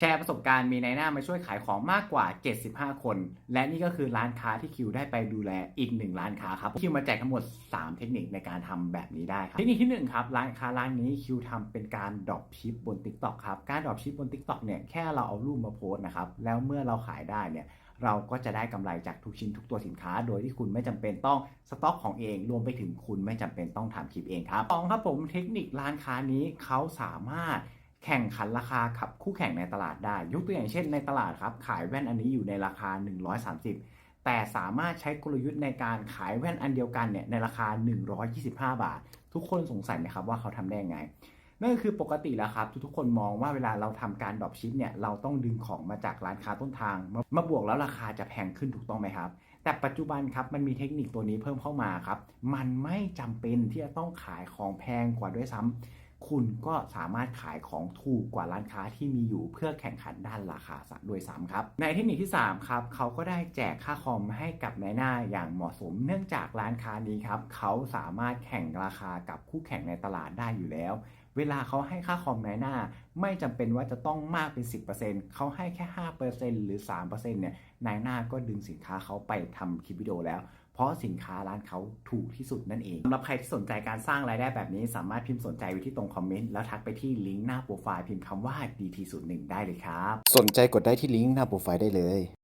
แชร์ประสบการณ์มีในหน้ามาช่วยขายของมากกว่า 75 คน และนี่ก็คือร้านค้าที่คิวได้ไปดูแลอีกหนึ่งร้านค้าครับ คิวมาแจกทั้งหมด 3 เทคนิคในการทำแบบนี้ได้ครับ เทคนิคที่ 1 ครับ ร้านค้าร้านนี้คิวทำเป็นการดรอปชิปบน TikTok ครับ การดรอปชิปบน TikTok เนี่ยแค่เราเอารูปมาโพสต์นะครับ แล้วเมื่อเราขายได้เนี่ยเราก็จะได้กำไรจากทุกชิ้นทุกตัวสินค้า โดยที่คุณไม่จำเป็นต้องสต็อกของเอง รวมไปถึงคุณไม่จำเป็นต้องทำคลิปเองครับสองครับผมเทคนิคร้านค้านี้เขาสามารถ แข่งขันราคากับคู่แข่งในตลาดได้ ยกตัวอย่างเช่นในตลาดครับ ขายแว่นอันนี้อยู่ในราคา 130 แต่สามารถใช้กลยุทธ์ในการขายแว่นอันเดียวกันเนี่ยในราคา 125 บาท ทุกคนสงสัยไหมครับว่าเขาทำได้ยังไงนั่นก็คือปกติแล้วครับ ทุกๆคนมองว่าเวลาเราทำการดรอปชิปเนี่ยเราต้องดึงของมาจากร้านค้าต้นทางมามาบวกแล้วราคาจะแพงขึ้นถูกต้องไหมครับ แต่ปัจจุบันครับมันมีเทคนิคตัวนี้เพิ่มเข้ามาครับ มันไม่จำเป็นที่จะต้องขายของแพงกว่าด้วยซ้ำ คุณก็สามารถขายของถูกกว่าร้านค้าที่มีอยู่เพื่อแข่งขันด้านราคาด้วยซ้ำครับ ในเทคนิคที่3ครับเขาก็ได้แจกค่าคอมให้กับนายหน้าอย่างเหมาะสม เนื่องจากร้านค้านี้ครับเขาสามารถแข่งราคากับคู่แข่งในตลาดได้อยู่แล้ว เวลาเขาให้ค่าคอมนายหน้า ไม่จำเป็นว่าจะต้องมากเป็น 10%เขาให้แค่ 5%หรือ 3%เนี่ยนายหน้าก็ดึงสินค้าเขาไปทำคลิปวิดีโอแล้ว เพราะสินค้าร้านเขาถูกที่สุดนั่นเองสำหรับใครที่สนใจการสร้างรายได้แบบนี้ สามารถพิมพ์สนใจไว้ที่ตรงคอมเมนต์แล้วทักไปที่ลิงก์หน้าโปรไฟล์พิมพ์คำว่า DT01 ได้เลยครับ สนใจกดได้ที่ลิงก์หน้าโปรไฟล์ได้เลย